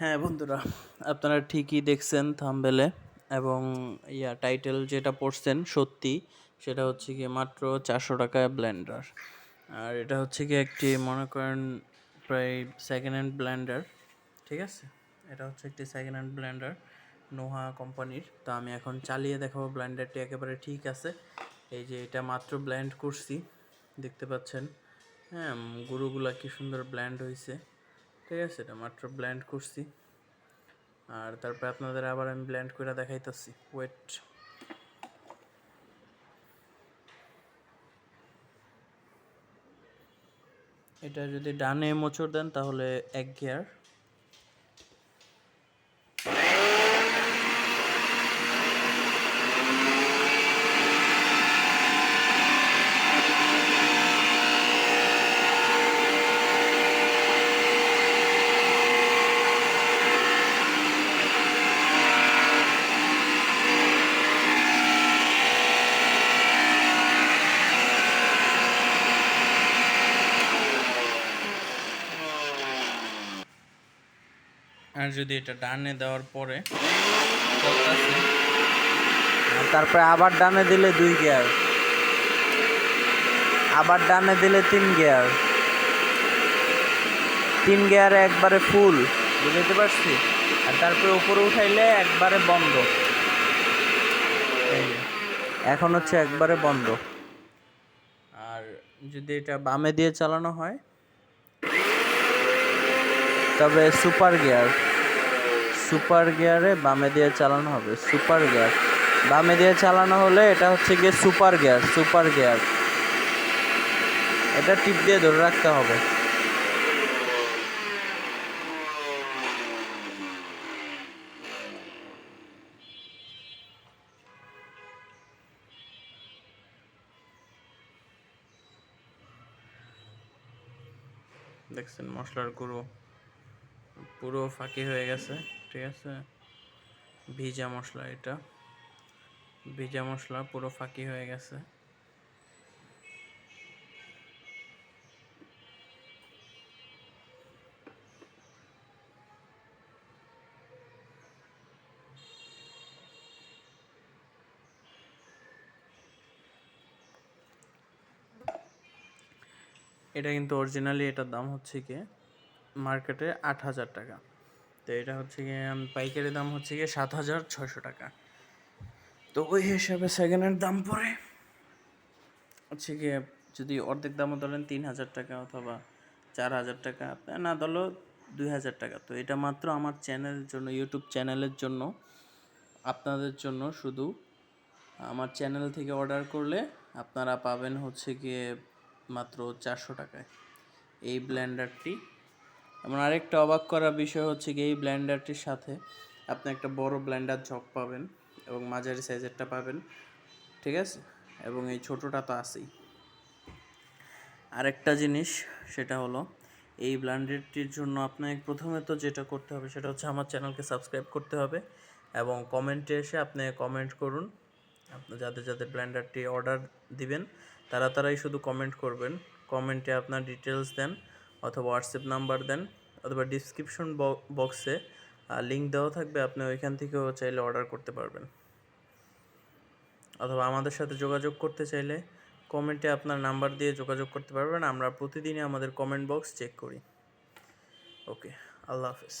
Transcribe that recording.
হ্যাঁ বন্ধুরা, আপনারা ঠিকই দেখছেন থাম্বেলে এবং ইয়া টাইটেল যেটা পড়ছেন সত্যি সেটা হচ্ছে কি মাত্র চারশো টাকায় ব্লেন্ডার আর এটা হচ্ছে কি একটি মনে করেন প্রায় সেকেন্ড হ্যান্ড ব্লেন্ডার ঠিক আছে? এটা হচ্ছে একটি সেকেন্ড হ্যান্ড ব্লেন্ডার নোহা কোম্পানির। তো আমি এখন চালিয়ে দেখাবো ব্লেন্ডারটি একেবারে ঠিক আছে। এই যে এটা মাত্র ব্ল্যান্ড করছি, দেখতে পাচ্ছেন? হ্যাঁ গরুগুলা কি সুন্দর ব্ল্যান্ড হয়েছে ঠিক আছে এটা, মাত্র ব্ল্যান্ড করছি। আর তারপরে আপনাদের আবার আমি ব্ল্যান্ড করে দেখাইতেছি। ওয়েট এটা যদি ডানে মোচড় দেন তাহলে এক গিয়ার আর যদি এটা ডানে দেওয়ার পরে তারপরে আবার ডানে দিলে দুই গিয়ার। আবার ডানে দিলে তিন গিয়ার। তিন গিয়ারে একবারে ফুল। বুঝতে পারছি? আর তারপরে উপরে উঠাইলে একবারে বন্ধ। এখন হচ্ছে একবারে বন্ধ। আর যদি এটা বামে দিয়ে চালানো হয়? তবে সুপার গিয়ার। সুপার গিয়ারে বামে দিয়ে চালানো হবে। Super gear. বামে দিয়ে চালানো হলে এটা হচ্ছে গিয়ে সুপার গিয়ার সুপার গিয়ার। এটা টিপ দিয়ে ধরে রাখতে হবে। দেখছেন মশলার গুঁড়ো। পুরো ফাঁকি হয়ে গেছে, ঠিক আছে? ভিজা মশলা এটা। ভিজা মশলা পুরো ফাঁকি হয়ে গেছে। এটা কিন্তু অরিজিনালি এটার দাম হচ্ছে কি? মার্কেটে আট হাজার টাকা। তো এটা হচ্ছে গিয়ে পাইকারি দাম হচ্ছে গিয়ে সাত হাজার ছয়শো টাকা। তো ওই হিসাবে সেকেন্ড হ্যান্ড দাম পড়ে। হচ্ছে গিয়ে যদি অর্ধেক দামও ধরেন তিন হাজার টাকা অথবা চার হাজার টাকা না ধরলেও দুই হাজার টাকা। তো এটা মাত্র আমার চ্যানেলের জন্য ইউটিউব চ্যানেলের জন্য, আপনাদের জন্য শুধু আমার চ্যানেল থেকে অর্ডার করলে আপনারা পাবেন হচ্ছে গিয়ে মাত্র চারশো টাকায়। এই ব্লেন্ডারটি এমন আরেকটা অবাক করা বিষয় হচ্ছে কি এই ব্লেন্ডারটির সাথে আপনি একটা বড় ব্লেন্ডার জগ পাবেন এবং মাঝারি সাইজেরটা পাবেন, ঠিক আছে? এবং এই ছোটোটা তো আছেই। আরেকটা জিনিস সেটা হলো, এই ব্লেন্ডারটির জন্য আপনাকে প্রথমে তো যেটা করতে হবে সেটা হচ্ছে আমার চ্যানেলকে সাবস্ক্রাইব করতে হবে এবং কমেন্টে এসে আপনি কমেন্ট করুন। আপনি যাদের যাদের ব্লেন্ডারটি অর্ডার দিবেন, তারা তারাই শুধু কমেন্ট করবেন। কমেন্টে আপনার ডিটেলস দেন। অথবা হোয়াটসঅ্যাপ নাম্বার দেন অথবা ডিসক্রিপশন বক্সে লিঙ্ক দেওয়া থাকবে, আপনি ওইখান থেকেও চাইলে অর্ডার করতে পারবেন। অথবা আমাদের সাথে যোগাযোগ করতে চাইলে কমেন্টে আপনার নাম্বার দিয়ে যোগাযোগ করতে পারবেন, আমরা প্রতিদিনই আমাদের কমেন্ট বক্স চেক করি। ওকে আল্লাহ হাফেজ।